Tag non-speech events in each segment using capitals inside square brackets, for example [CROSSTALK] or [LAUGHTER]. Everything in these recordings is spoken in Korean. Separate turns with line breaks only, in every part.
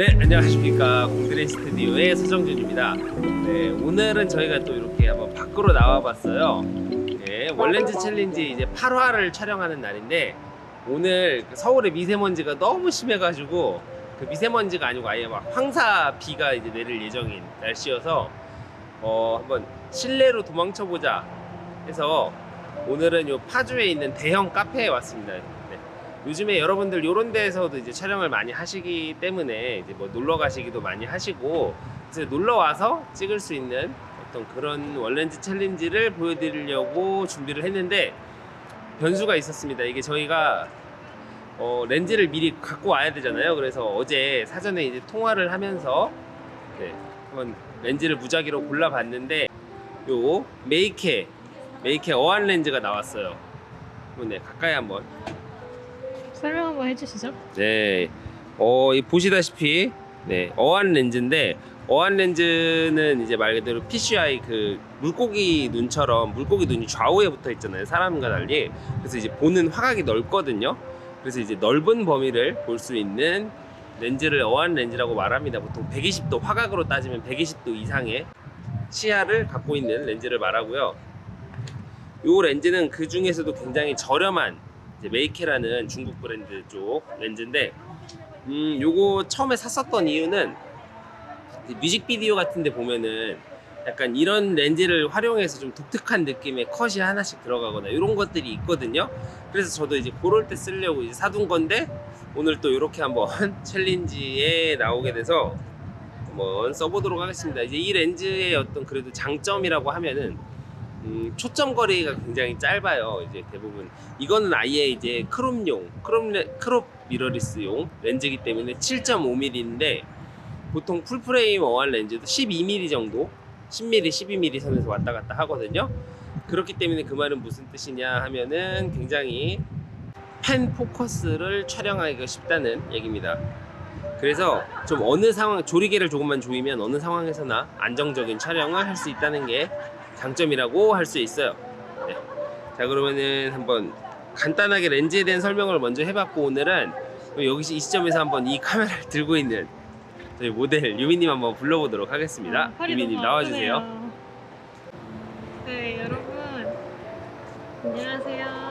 네, 안녕하십니까. 공드레 스튜디오의 서정준입니다. 네, 오늘은 저희가 또 이렇게 한번 밖으로 나와봤어요. 네, 월렌즈 챌린지 이제 8화를 촬영하는 날인데, 오늘 그 서울의 미세먼지가 너무 심해가지고, 그 미세먼지가 아니고 아예 막 황사 비가 이제 내릴 예정인 날씨여서, 어, 한번 실내로 도망쳐보자 해서, 오늘은 요 파주에 있는 대형 카페에 왔습니다. 네. 요즘에 여러분들 요런 데에서도 이제 촬영을 많이 하시기 때문에 이제 뭐 놀러 가시기도 많이 하시고 그래서 놀러 와서 찍을 수 있는 어떤 그런 월렌즈 챌린지를 보여드리려고 준비를 했는데 변수가 있었습니다. 이게 저희가 어, 렌즈를 미리 갖고 와야 되잖아요. 그래서 어제 사전에 이제 통화를 하면서 네, 한번 렌즈를 무작위로 골라봤는데 요 메이케 메이케 어안 렌즈가 나왔어요. 네, 가까이 한번
설명 한번 해주시죠.
네, 어, 이 보시다시피 네, 어안 렌즈인데 어안 렌즈는 이제 말 그대로 PCI 그 물고기 눈처럼 물고기 눈이 좌우에 붙어 있잖아요. 사람과 달리. 그래서 이제 보는 화각이 넓거든요. 그래서 이제 넓은 범위를 볼 수 있는 렌즈를 어안 렌즈라고 말합니다. 보통 120도 화각으로 따지면 120도 이상의 시야를 갖고 있는 렌즈를 말하고요. 이 렌즈는 그 중에서도 굉장히 저렴한 메이케라는 중국 브랜드 쪽 렌즈인데 음 요거 처음에 샀었던 이유는 그 뮤직비디오 같은 데 보면은 약간 이런 렌즈를 활용해서 좀 독특한 느낌의 컷이 하나씩 들어가거나 이런 것들이 있거든요. 그래서 저도 이제 그럴 때 쓰려고 이제 사둔 건데 오늘 또 이렇게 한번 [LAUGHS] 챌린지에 나오게 돼서 한번 써보도록 하겠습니다. 이제 이 렌즈의 어떤 그래도 장점이라고 하면은 음, 초점 거리가 굉장히 짧아요. 이제 대부분 이거는 아예 이제 크롭용, 크롭 레- 크롭 미러리스용 렌즈이기 때문에 7.5mm인데 보통 풀프레임 어안 렌즈도 12mm 정도, 10mm, 12mm 선에서 왔다 갔다 하거든요. 그렇기 때문에 그 말은 무슨 뜻이냐 하면은 굉장히 펜 포커스를 촬영하기가 쉽다는 얘기입니다. 그래서 좀 어느 상황 조리개를 조금만 조이면 어느 상황에서나 안정적인 촬영을 할 수 있다는 게 장점이라고 할 수 있어요. 네. 자 그러면은 한번 간단하게 렌즈에 대한 설명을 먼저 해봤고 오늘은 여기 이 시점에서 한번 이 카메라를 [LAUGHS] 들고 있는 저희 모델 유미님 한번 불러보도록 하겠습니다.
아,
유미님 나와주세요.
아프네요. 네 여러분 안녕하세요.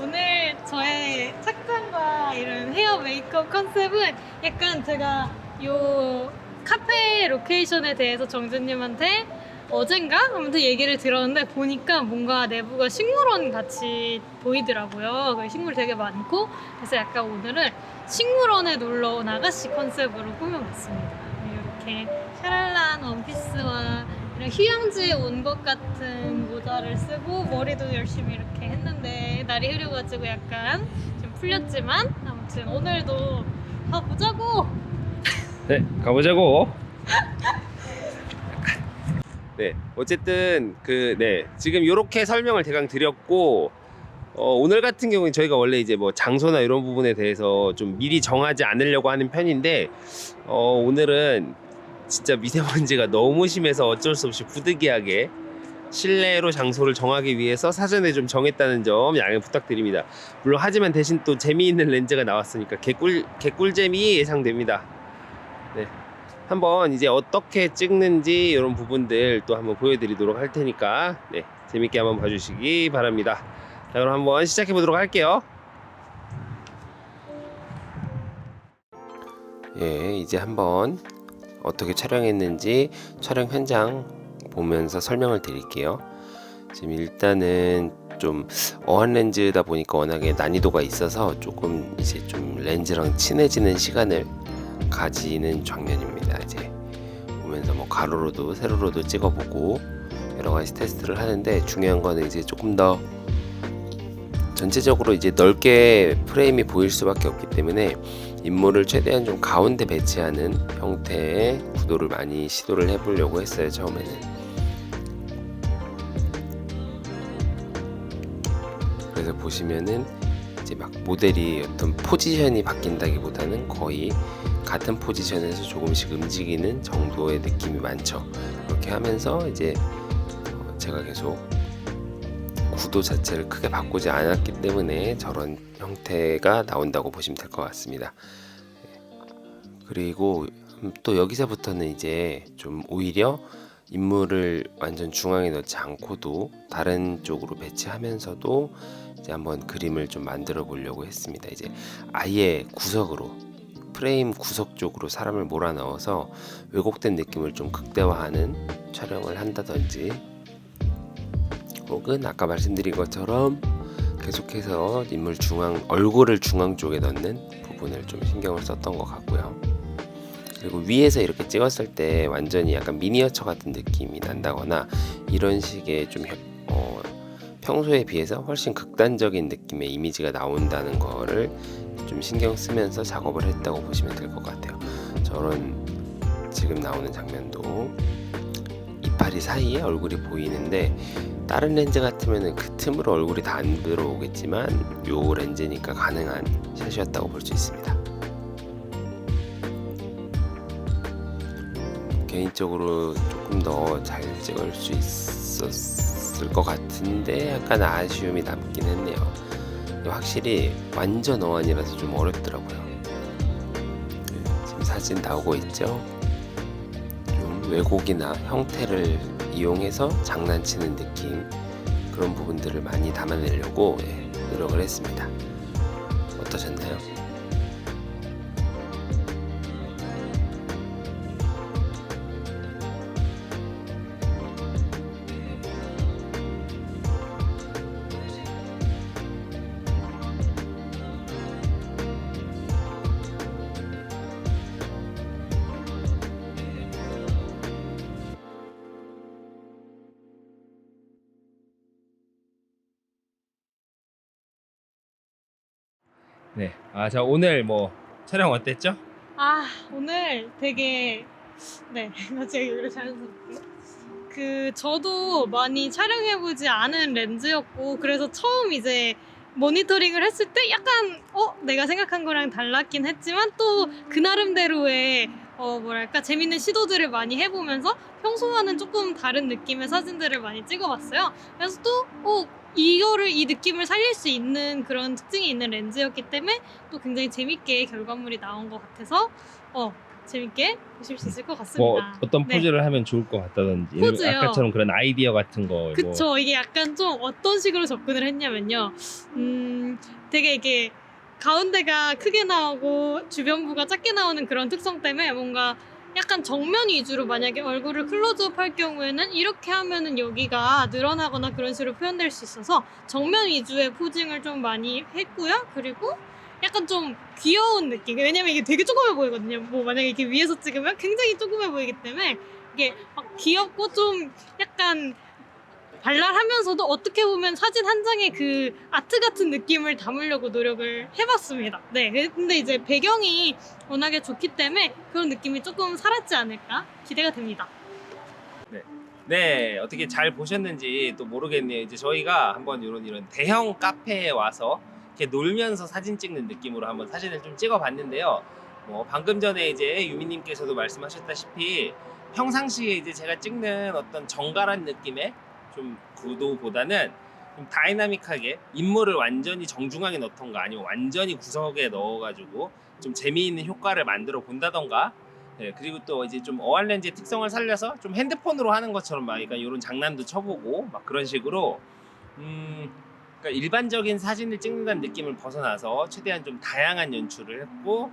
오늘 저의 착장과 이런 헤어 메이크업 컨셉은 약간 제가 요 카페 로케이션에 대해서 정준님한테 어젠가 아무튼 얘기를 들었는데 보니까 뭔가 내부가 식물원 같이 보이더라고요. 그 식물 되게 많고 그래서 약간 오늘은 식물원에 놀러 온 아가씨 컨셉으로 꾸며봤습니다. 이렇게 샤랄라한 원피스와 이런 휴양지에 온 것 같은 모자를 쓰고 머리도 열심히 이렇게 했는데 날이 흐려가지고 약간 좀 풀렸지만 아무튼 오늘도 가보자고
네, 가보자고. 네, 어쨌든 그 네, 지금 이렇게 설명을 대강 드렸고 어, 오늘 같은 경우는 저희가 원래 이제 뭐 장소나 이런 부분에 대해서 좀 미리 정하지 않으려고 하는 편인데 어, 오늘은 진짜 미세먼지가 너무 심해서 어쩔 수 없이 부득이하게 실내로 장소를 정하기 위해서 사전에 좀 정했다는 점 양해 부탁드립니다. 물론 하지만 대신 또 재미있는 렌즈가 나왔으니까 개꿀 개꿀잼이 예상됩니다. 네. 한번 이제 어떻게 찍는지 이런 부분들 또 한번 보여드리도록 할 테니까 네, 재밌게 한번 봐주시기 바랍니다. 자 그럼 한번 시작해 보도록 할게요. 예, 이제 한번 어떻게 촬영했는지 촬영 현장 보면서 설명을 드릴게요. 지금 일단은 좀 어한 렌즈다 보니까 워낙에 난이도가 있어서 조금 이제 좀 렌즈랑 친해지는 시간을 가지는 장면입니다. 이제 보면서 뭐 가로로도 세로로도 찍어보고 여러 가지 테스트를 하는데 중요한 거는 이제 조금 더 전체적으로 이제 넓게 프레임이 보일 수밖에 없기 때문에 인물을 최대한 좀 가운데 배치하는 형태의 구도를 많이 시도를 해보려고 했어요 처음에는. 보시면은 이제 막 모델이 어떤 포지션이 바뀐다기보다는 거의 같은 포지션에서 조금씩 움직이는 정도의 느낌이 많죠. 그렇게 하면서 이제 어, 제가 계속 구도 자체를 크게 바꾸지 않았기 때문에 저런 형태가 나온다고 보시면 될 것 같습니다. 그리고 또 여기서부터는 이제 좀 오히려 인물을 완전 중앙에 넣지 않고도 다른 쪽으로 배치하면서도 이제 한번 그림을 좀 만들어 보려고 했습니다. 이제 아예 구석으로 프레임 구석 쪽으로 사람을 몰아 넣어서 왜곡된 느낌을 좀 극대화하는 촬영을 한다든지 혹은 아까 말씀드린 것처럼 계속해서 인물 중앙 얼굴을 중앙 쪽에 넣는 부분을 좀 신경을 썼던 것 같고요. 그리고 위에서 이렇게 찍었을 때 완전히 약간 미니어처 같은 느낌이 난다거나 이런 식의 좀 혀- 어, 평소에 비해서 훨씬 극단적인 느낌의 이미지가 나온다는 거를 좀 신경 쓰면서 작업을 했다고 보시면 될 것 같아요. 저런 지금 나오는 장면도 이파리 사이에 얼굴이 보이는데 다른 렌즈 같으면 그 틈으로 얼굴이 다 안 들어오겠지만 요 렌즈니까 가능한 샷이었다고 볼 수 있습니다. 개인적으로 조금 더 잘 찍을 수 있었을 것 같은데 약간 아쉬움이 남긴 했네요. 확실히 완전 어안이라서 좀 어렵더라고요. 네, 지금 사진 나오고 있죠? 좀 왜곡이나 형태를 이용해서 장난치는 느낌 그런 부분들을 많이 담아내려고 예, 노력을 했습니다. 어떠셨나요? 네. 아, 자 오늘 뭐 촬영 어땠죠?
아 오늘 되게 네 [LAUGHS] 제가 여기를 자연스럽게 그 저도 많이 촬영해보지 않은 렌즈였고 그래서 처음 이제 모니터링을 했을 때 약간 어 내가 생각한 거랑 달랐긴 했지만 또 그 나름대로의 어 뭐랄까 재밌는 시도들을 많이 해보면서 평소와는 조금 다른 느낌의 사진들을 많이 찍어봤어요. 그래서 또 어 이거를 이 느낌을 살릴 수 있는 그런 특징이 있는 렌즈였기 때문에 또 굉장히 재밌게 결과물이 나온 것 같아서 어 재밌게 보실 수 있을 것 같습니다.
뭐 어떤
네.
포즈를 하면 좋을 것 같다든지
포즈요?
아까처럼 그런 아이디어 같은 거 뭐.
그쵸 이게 약간 좀 어떤 식으로 접근을 했냐면요 음 되게 이게 가운데가 크게 나오고 주변부가 작게 나오는 그런 특성 때문에 뭔가 약간 정면 위주로 만약에 얼굴을 클로즈업 할 경우에는 이렇게 하면은 여기가 늘어나거나 그런 식으로 표현될 수 있어서 정면 위주의 포징을 좀 많이 했고요. 그리고 약간 좀 귀여운 느낌. 왜냐면 이게 되게 조그매 보이거든요. 뭐 만약에 이렇게 위에서 찍으면 굉장히 조그매 보이기 때문에 이게 막 귀엽고 좀 약간 발랄하면서도 어떻게 보면 사진 한 장의 그 아트 같은 느낌을 담으려고 노력을 해봤습니다. 네, 근데 이제 배경이 워낙에 좋기 때문에 그런 느낌이 조금 살았지 않을까 기대가 됩니다.
네, 어떻게 잘 보셨는지 또 모르겠네요. 이제 저희가 한번 이런 이런 대형 카페에 와서 이렇게 놀면서 사진 찍는 느낌으로 한번 사진을 좀 찍어봤는데요. 뭐 방금 전에 이제 유미님께서도 말씀하셨다시피 평상시에 이제 제가 찍는 어떤 정갈한 느낌의 좀 구도보다는 좀 다이나믹하게 인물을 완전히 정중하게 넣던가 아니면 완전히 구석에 넣어가지고 좀 재미있는 효과를 만들어 본다던가 네, 그리고 또 이제 좀 어안 렌즈의 특성을 살려서 좀 핸드폰으로 하는 것처럼 막 약간 이런 장난도 쳐보고 막 그런 식으로 음 그러니까 일반적인 사진을 찍는다는 느낌을 벗어나서 최대한 좀 다양한 연출을 했고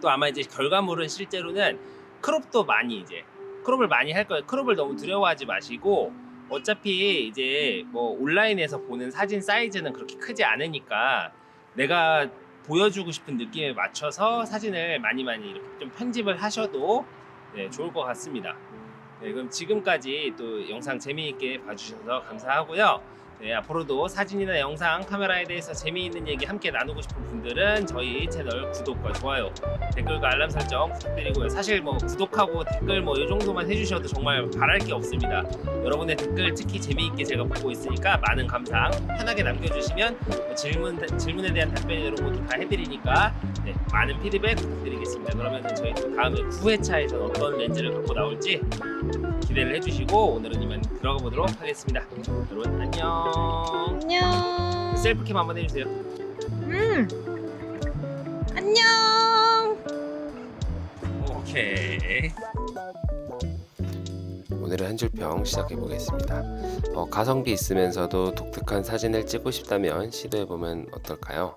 또 아마 이제 결과물은 실제로는 크롭도 많이 이제 크롭을 많이 할 거예요. 크롭을 너무 두려워하지 마시고 어차피 이제 뭐 온라인에서 보는 사진 사이즈는 그렇게 크지 않으니까 내가 보여주고 싶은 느낌에 맞춰서 사진을 많이 많이 이렇게 좀 편집을 하셔도 네, 좋을 것 같습니다. 네, 그럼 지금까지 또 영상 재미있게 봐주셔서 감사하고요. 네, 앞으로도 사진이나 영상, 카메라에 대해서 재미있는 얘기 함께 나누고 싶은 분들은 저희 채널 구독과 좋아요, 댓글과 알람 설정 부탁드리고요. 사실 뭐 구독하고 댓글 뭐 이 정도만 해주셔도 정말 바랄 게 없습니다. 여러분의 댓글 특히 재미있게 제가 보고 있으니까 많은 감상 편하게 남겨주시면 뭐 질문 질문에 대한 답변 이런 것도 다 해드리니까 네, 많은 피드백 부탁드리겠습니다. 그러면 저희 또 다음에 9회차에서 어떤 렌즈를 갖고 나올지 기대를 해주시고 오늘은 이만 들어가 보도록 하겠습니다. 여러분 안녕.
안녕.
셀프캠 한번 해주세요.
음. 안녕.
오케이. 오늘의 한 줄평 시작해 보겠습니다. 어, 가성비 있으면서도 독특한 사진을 찍고 싶다면 시도해 보면 어떨까요?